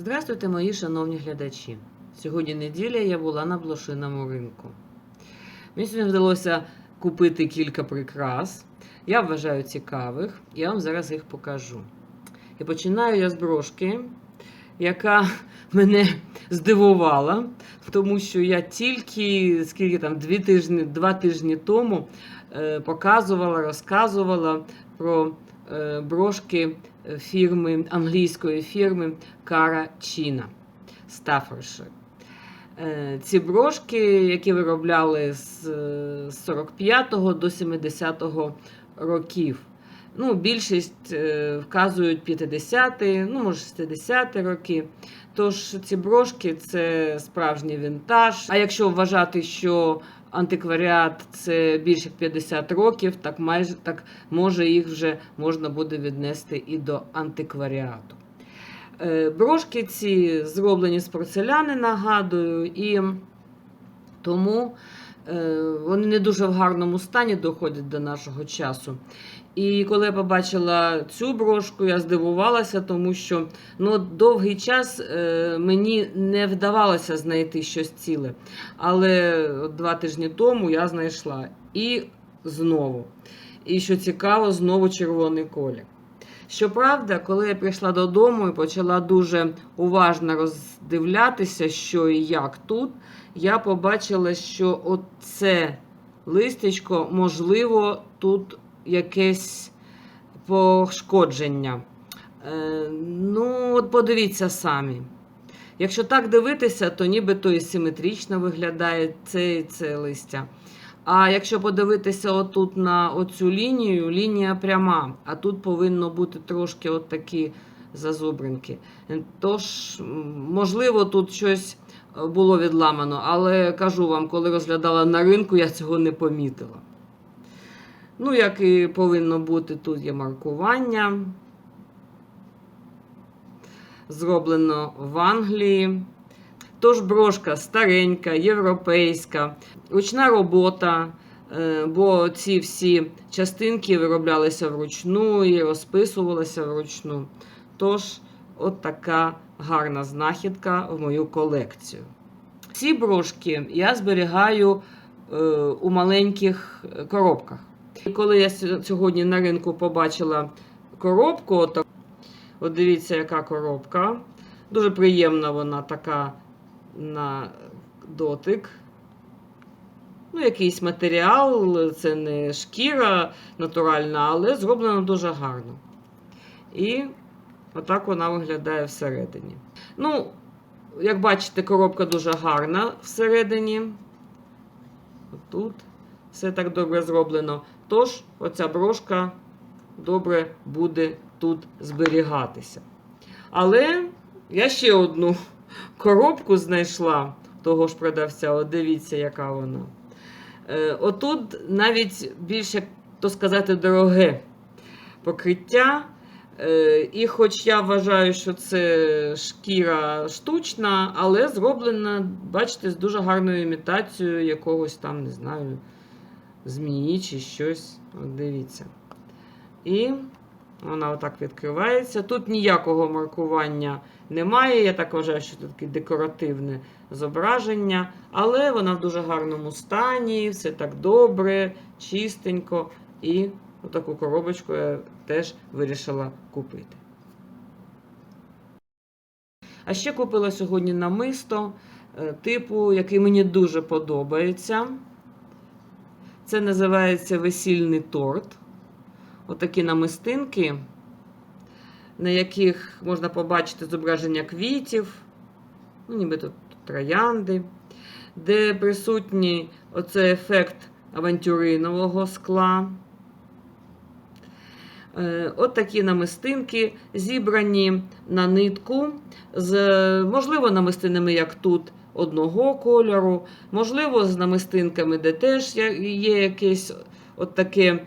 Здравствуйте, мої шановні глядачі. Сьогодні неділя я була на блошиному ринку. Мені сьогодні вдалося купити кілька прикрас. Я вважаю цікавих, я вам зараз їх покажу. І починаю я з брошки, яка мене здивувала, тому що я тільки скільки там дві тижні, два тижні тому е, показувала, розказувала про е, брошки фірми англійської фірми Кара Чіна Стаффоршир. Е, Ці брошки, які виробляли з е, 45-го до 70-го років. Ну, більшість е, вказують 50-ті, ну, може, 60-ті роки. Тож ці брошки це справжній вінтаж. А якщо вважати, що антикваріат це більше як 50 років, так майже так може їх вже можна буде віднести і до антикваріату. Е, Брошки ці зроблені з порцеляни, нагадую, і тому е, вони не дуже в гарному стані доходять до нашого часу. І коли я побачила цю брошку, я здивувалася, тому що ну, довгий час е, мені не вдавалося знайти щось ціле. Але два тижні тому я знайшла і знову. І що цікаво, знову червоний колір. Щоправда, коли я прийшла додому і почала дуже уважно роздивлятися, що і як тут, я побачила, що оце листечко, можливо, тут якесь пошкодження. Е, ну, от подивіться самі. Якщо так дивитися, то нібито і симетрично виглядає це, це листя. А якщо подивитися отут на оцю лінію, лінія пряма, а тут повинно бути трошки от такі зазубринки. Тож, можливо, тут щось було відламано, але кажу вам, коли розглядала на ринку, я цього не помітила. Ну, як і повинно бути, тут є маркування. Зроблено в Англії. Тож брошка старенька, європейська, ручна робота, е, бо ці всі частинки вироблялися вручну і розписувалися вручну. Тож, от така гарна знахідка в мою колекцію. Ці брошки я зберігаю е, у маленьких коробках. І коли я сьогодні на ринку побачила коробку, от, от дивіться, яка коробка. Дуже приємна вона така на дотик. Ну, якийсь матеріал, це не шкіра натуральна, але зроблено дуже гарно. І отак вона виглядає всередині. Ну, як бачите, коробка дуже гарна всередині. Тут все так добре зроблено. Тож, оця брошка добре буде тут зберігатися. Але я ще одну коробку знайшла того ж продавця. От дивіться, яка вона. Е, отут навіть більше, то сказати, дороге покриття. Е, і хоч я вважаю, що це шкіра штучна, але зроблена, бачите, з дуже гарною імітацією якогось там, не знаю, змії чи щось. От дивіться. І вона отак відкривається. Тут ніякого маркування немає. Я так вважаю, що це таке декоративне зображення, але вона в дуже гарному стані, все так добре, чистенько. І отаку коробочку я теж вирішила купити. А ще купила сьогодні намисто, е, типу, який мені дуже подобається. Це називається весільний торт. Отакі намистинки, на яких можна побачити зображення квітів, ну, ніби тут троянди, де присутній оцей ефект авантюринового скла. Е, От такі намистинки зібрані на нитку, з, можливо, намистинами, як тут, одного кольору, можливо, з намистинками, де теж є- якесь от таке,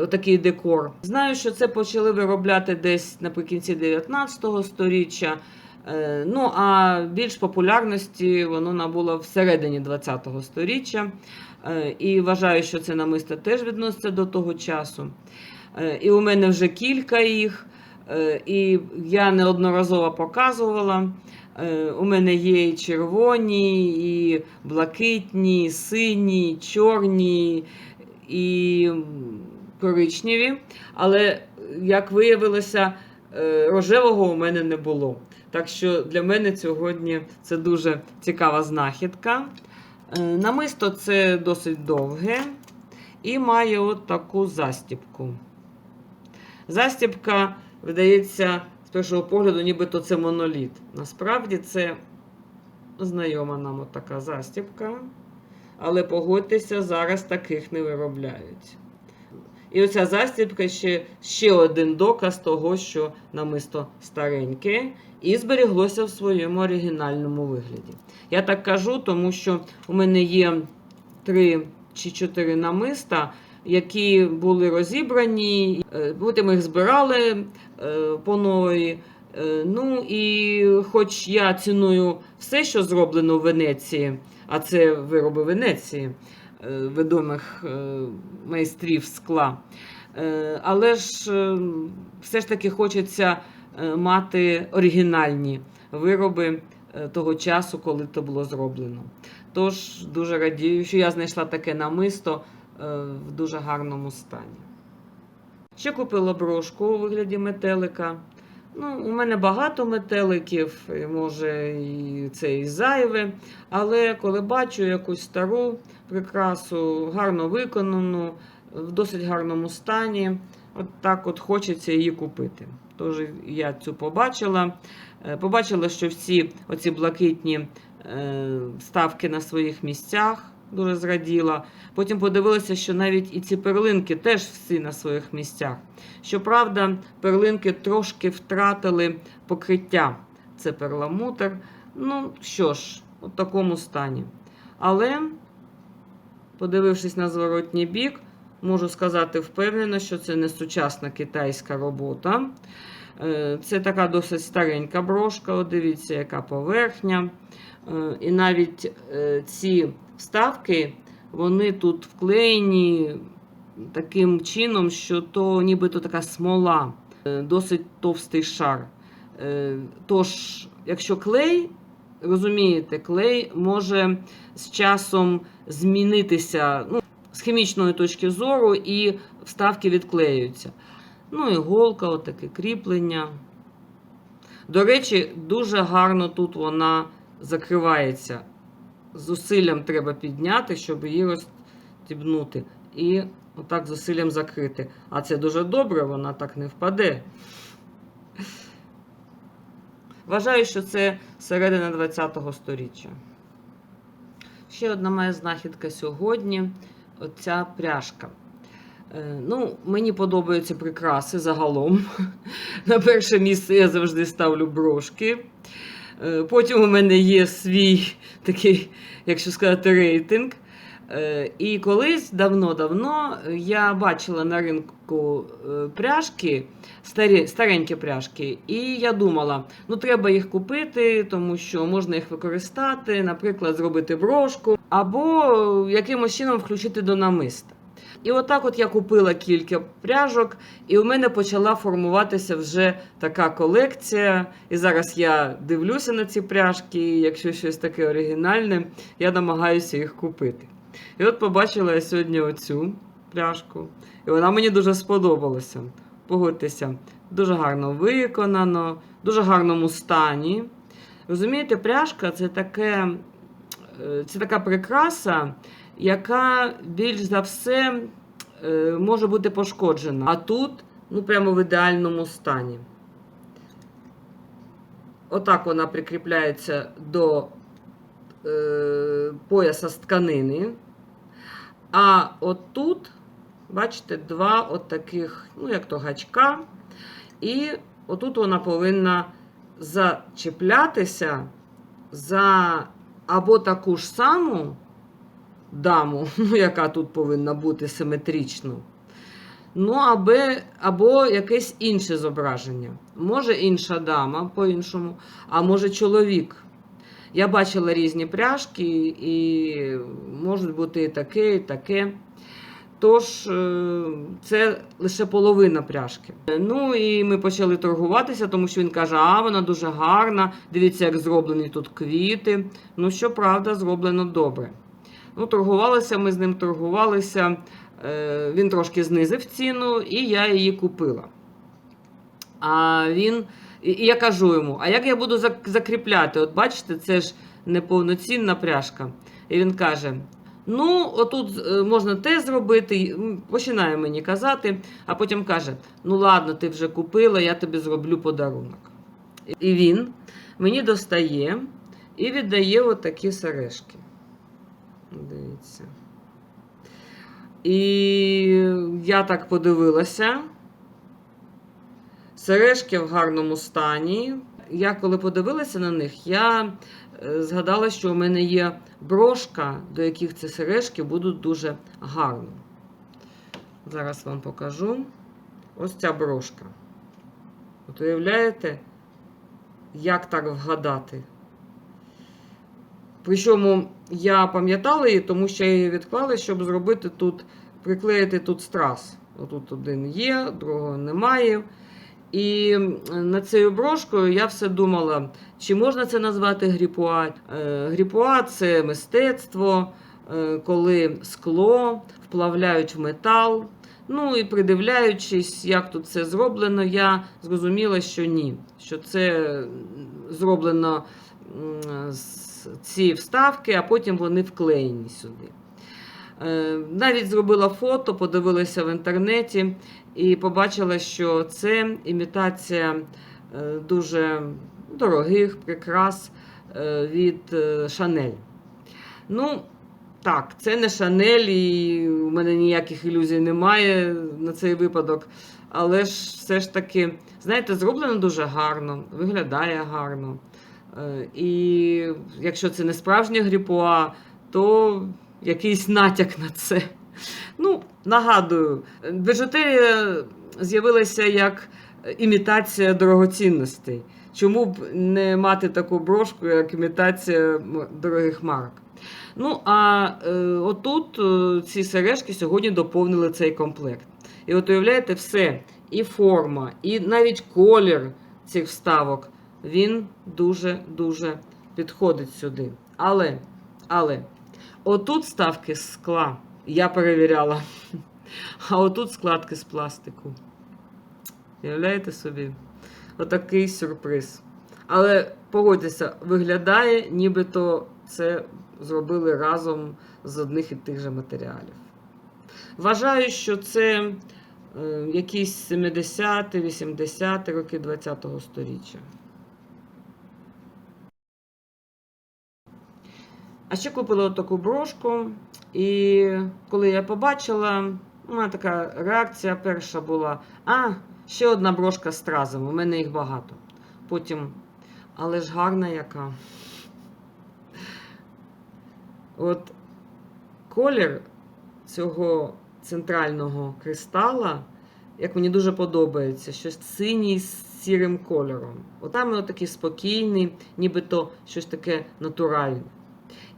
отакий декор. Знаю, що це почали виробляти десь наприкінці 19 століття. Е, Ну, а більш популярності воно набуло всередині 20 століття. Е, І вважаю, що це намисто теж відноситься до того часу. Е, І у мене вже кілька їх. І я неодноразово показувала. Е, У мене є і червоні, і блакитні, і сині, і чорні і коричневі. Але, як виявилося, е, рожевого у мене не було. Так що для мене сьогодні це дуже цікава знахідка. Е, Намисто це досить довге і має от таку застібку. Застібка, видається, з першого погляду, нібито це моноліт. Насправді це знайома нам от така застібка. Але погодьтеся, зараз таких не виробляють. І оця застібка ще, ще один доказ того, що намисто стареньке і зберіглося в своєму оригінальному вигляді. Я так кажу, тому що у мене є три чи чотири намиста, які були розібрані. Е, Потім їх збирали е, по новій. Е, Ну і хоч я ціную все, що зроблено в Венеції, а це вироби Венеції, е, відомих майстрів скла. Але ж все ж таки хочеться мати оригінальні вироби того часу, коли це було зроблено. Тож дуже радію, що я знайшла таке намисто в дуже гарному стані. Ще купила брошку у вигляді метелика. Ну, у мене багато метеликів, може, і це і зайве. Але коли бачу якусь стару прикрасу, гарно виконану, в досить гарному стані, от так от хочеться її купити. Тож я цю побачила. Е, Побачила, що всі оці блакитні е, ставки на своїх місцях. Дуже зраділа. Потім подивилася, що навіть і ці перлинки теж всі на своїх місцях. Щоправда, перлинки трошки втратили покриття. Це перламутр. Ну що ж, у такому стані. Але, подивившись на зворотній бік, можу сказати впевнено, що це не сучасна китайська робота. Е, Це така досить старенька брошка. От дивіться, яка поверхня. Е, І навіть е, ці вставки, вони тут вклеєні таким чином, що то нібито така смола, е, досить товстий шар. Е, Тож, якщо клей, розумієте, клей може з часом змінитися ну, з хімічної точки зору, і вставки відклеюються. Ну, іголка, отаке кріплення. До речі, дуже гарно тут вона закривається. Зусиллям треба підняти, щоб її розтібнути. І отак зусиллям закрити. А це дуже добре, вона так не впаде. Вважаю, що це середина 20-го сторіччя. Ще одна моя знахідка сьогодні оця пряжка. Е, Ну, мені подобаються прикраси загалом. На перше місце я завжди ставлю брошки. Е, Потім у мене є свій такий, якщо сказати, рейтинг. Е, І колись давно-давно я бачила на ринку е, пряжки, старі, старенькі пряжки, і я думала, ну треба їх купити, тому що можна їх використати, наприклад, зробити брошку, або якимось чином включити до намиста. І отак от я купила кілька пряжок, і у мене почала формуватися вже така колекція. І зараз я дивлюся на ці пряжки, і якщо щось таке оригінальне, я намагаюся їх купити. І от побачила я сьогодні оцю пряжку, і вона мені дуже сподобалася. Погодьтеся, дуже гарно виконано, в дуже гарному стані. Розумієте, пряжка це таке, е, це така прикраса, яка більш за все е, може бути пошкоджена. А тут, ну, прямо в ідеальному стані. Отак вона прикріпляється до е, пояса з тканини. А отут, бачите, два от таких, ну, як то гачка. І отут вона повинна зачеплятися за або таку ж саму даму, ну, яка тут повинна бути симетрично. Ну, аби, або якесь інше зображення. Може інша дама по-іншому, а може чоловік. Я бачила різні пряжки, і можуть бути і таке, і таке. Тож е, це лише половина пряжки. Ну і ми почали торгуватися, тому що він каже, а вона дуже гарна. Дивіться, як зроблені тут квіти. Ну, щоправда, зроблено добре. Ну, торгувалися, ми з ним торгувалися. Е, Він трошки знизив ціну, і я її купила. А він, і я кажу йому: а як я буду закріпляти? От бачите, це ж неповноцінна пряжка. І він каже: Ну, отут е, можна те зробити, починає мені казати, а потім каже: Ну ладно, ти вже купила, я тобі зроблю подарунок. І він мені достає і віддає отакі сережки. Дивіться. І я так подивилася. Сережки в гарному стані. Я коли подивилася на них, я е, згадала, що у мене є брошка, до яких ці сережки будуть дуже гарно. Зараз вам покажу. Ось ця брошка. От уявляєте, як так вгадати? Причому я пам'ятала її, тому що я її відклала, щоб зробити тут, приклеїти тут страс. Отут один є, другого немає. І над цією брошкою я все думала, чи можна це назвати гріпуа. Е, Гріпуа це мистецтво, е, коли скло вплавляють в метал. Ну і придивляючись, як тут це зроблено, я зрозуміла, що ні. Що це зроблено з ці вставки, а потім вони вклеєні сюди. Е, Навіть зробила фото, подивилася в інтернеті і побачила, що це імітація е, дуже дорогих прикрас е, від Шанель. Ну, так, це не Шанель, і у мене ніяких ілюзій немає на цей випадок. Але ж все ж таки, знаєте, зроблено дуже гарно, виглядає гарно. Е, І якщо це не справжнє гріпуа, то якийсь натяк на це. Ну, нагадую, біжутерія з'явилася як імітація дорогоцінностей. Чому б не мати таку брошку, як імітація дорогих марок? Ну, а е, отут е, ці сережки сьогодні доповнили цей комплект. І от уявляєте, все, і форма, і навіть колір цих вставок, він дуже-дуже підходить сюди. Але, але, отут ставки з скла, я перевіряла. А отут складки з пластику. Уявляєте собі? Отакий сюрприз. Але погодьтеся, виглядає, нібито це зробили разом з одних і тих же матеріалів. Вважаю, що це е, якісь 70-ті, 80-ті роки ХХ століття. А ще купила таку брошку, і коли я побачила, у мене така реакція перша була: а, ще одна брошка з стразами, у мене їх багато. Потім, але ж гарна яка. От колір цього центрального кристала, як мені дуже подобається, щось синій з сірим кольором. Отам він такий спокійний, нібито щось таке натуральне.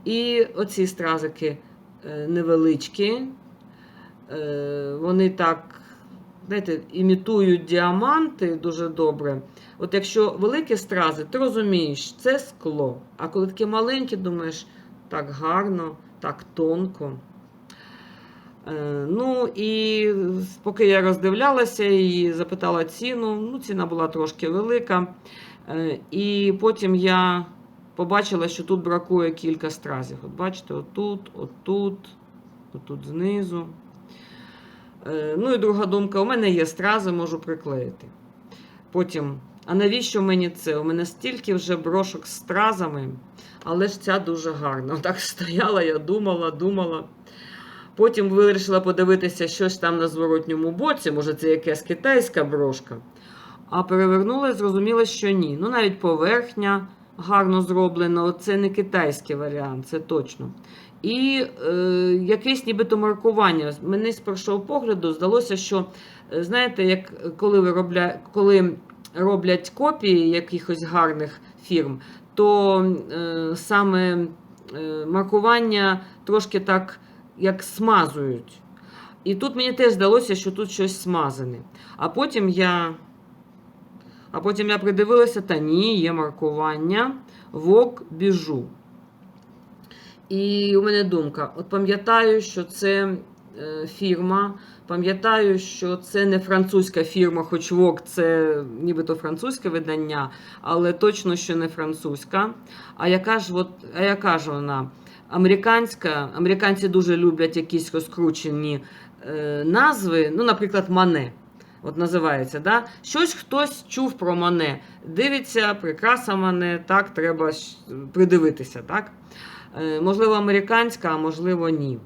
І оці стразики е, невеличкі, е, вони так, знаєте, імітують діаманти дуже добре. От якщо великі стрази, ти розумієш, це скло. А коли такі маленькі, думаєш, так гарно, так тонко. Е, Ну і поки я роздивлялася і запитала ціну, ну ціна була трошки велика. І потім я побачила, що тут бракує кілька стразів. От бачите, отут, отут, отут знизу. Е, Ну і друга думка: у мене є стрази, можу приклеїти. Потім, а навіщо мені це? У мене стільки вже брошок з стразами, але ж ця дуже гарна. Отак стояла, я думала, думала. Потім вирішила подивитися, що там на зворотньому боці, може, це якась китайська брошка. А перевернула і зрозуміла, що ні. Ну, навіть поверхня гарно зроблена, це не китайський варіант, це точно. І е, якесь нібито маркування. Мені з першого погляду здалося, що, е, знаєте, як коли, ви робля... коли роблять копії якихось гарних фірм, то е, саме е, маркування трошки так як смазують. І тут мені теж здалося, що тут щось смазане. А потім я. А потім я придивилася, та ні, є маркування Вок біжу. І у мене думка: от пам'ятаю, що це е, фірма, пам'ятаю, що це не французька фірма, хоч Вок це нібито французьке видання, але точно що не французька. А яка ж, от, а яка ж вона? Американська, американці дуже люблять якісь розкручені е, назви, ну, наприклад, Мане. От називається, да? щось хтось чув про Мане. Дивиться, прикраса Мане, так, треба придивитися, так? Е, можливо, американська, а можливо, ні.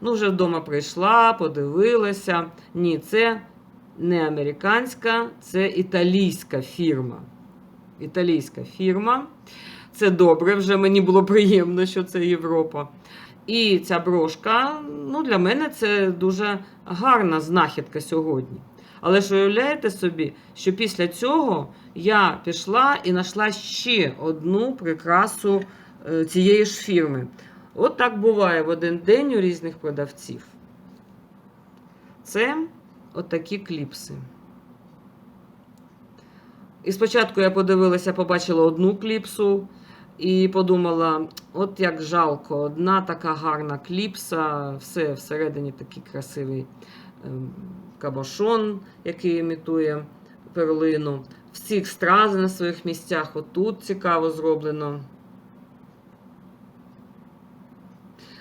Ну, вже вдома прийшла, подивилася. Ні, це не американська, це італійська фірма. Італійська фірма. Це добре, вже мені було приємно, що це Європа. І ця брошка, ну, для мене це дуже гарна знахідка сьогодні. Але ж уявляєте собі, що після цього я пішла і знайшла ще одну прикрасу е, цієї ж фірми. От так буває в один день у різних продавців. Це отакі кліпси. І спочатку я подивилася, побачила одну кліпсу і подумала: от як жалко, одна така гарна кліпса, все всередині такий красивий кабошон, який імітує перлину. Всіх стрази на своїх місцях. Отут цікаво зроблено.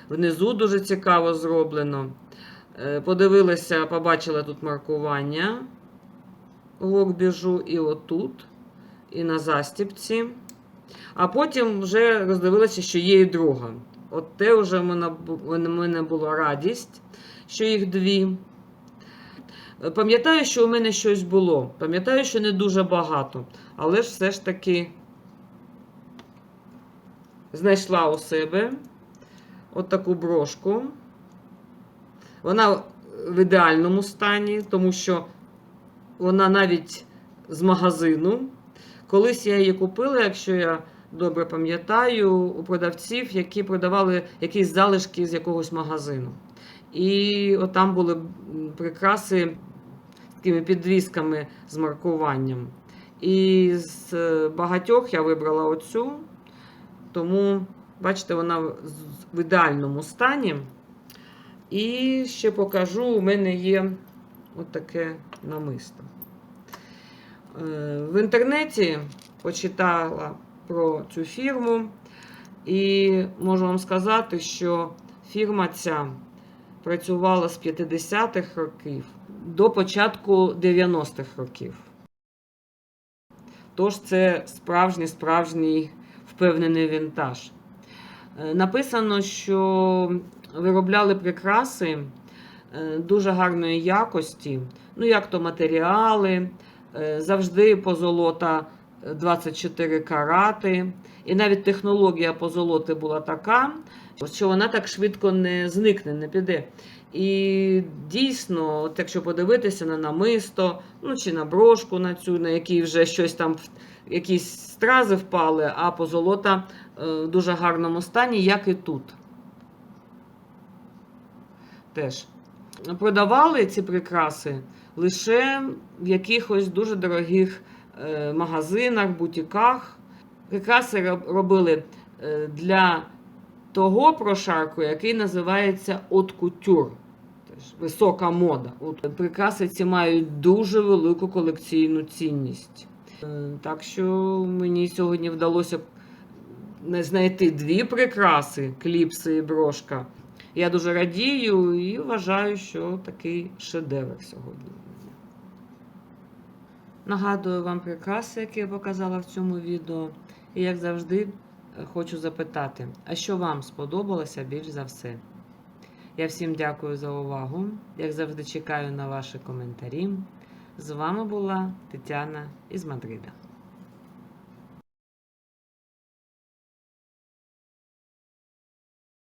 Внизу дуже цікаво зроблено. Е, Подивилася, побачила тут маркування біжу і отут, і на застіпці. А потім вже роздивилася, що є і друга. От те вже в мене була радість, що їх дві. Пам'ятаю, що у мене щось було. Пам'ятаю, що не дуже багато, але ж все ж таки знайшла у себе от таку брошку. Вона в ідеальному стані, тому що вона навіть з магазину. Колись я її купила, якщо я добре пам'ятаю, у продавців, які продавали якісь залишки з якогось магазину. І там були прикраси з такими підвісками з маркуванням. І з е, багатьох я вибрала оцю, тому, бачите, вона в ідеальному стані. І ще покажу, у мене є отаке намисто. Е, В інтернеті почитала про цю фірму, і можу вам сказати, що фірма ця працювала з 50-х років до початку 90-х років. Тож це справжній справжній впевнений вінтаж. Е, Написано, що виробляли прикраси е, дуже гарної якості, ну як то матеріали, е, завжди позолота 24 карати. І навіть технологія позолоти була така, що вона так швидко не зникне, не піде. І дійсно, от якщо подивитися на намисто, ну чи на брошку на цю, на якій вже щось там, якісь стрази впали, а позолота е, в дуже гарному стані, як і тут. Теж. Продавали ці прикраси лише в якихось дуже дорогих магазинах, бутіках. Прикраси робили е, для того прошарку, який називається от кутюр. Теж висока мода. От прикраси ці мають дуже велику колекційну цінність. Е, Так що мені сьогодні вдалося знайти дві прикраси, кліпси і брошка. Я дуже радію і вважаю, що такий шедевр сьогодні. Нагадую вам прикраси, які я показала в цьому відео. І як завжди, е, хочу запитати, а що вам сподобалося більш за все? Я всім дякую за увагу. Як завжди, чекаю на ваші коментарі. З вами була Тетяна із Мадрида.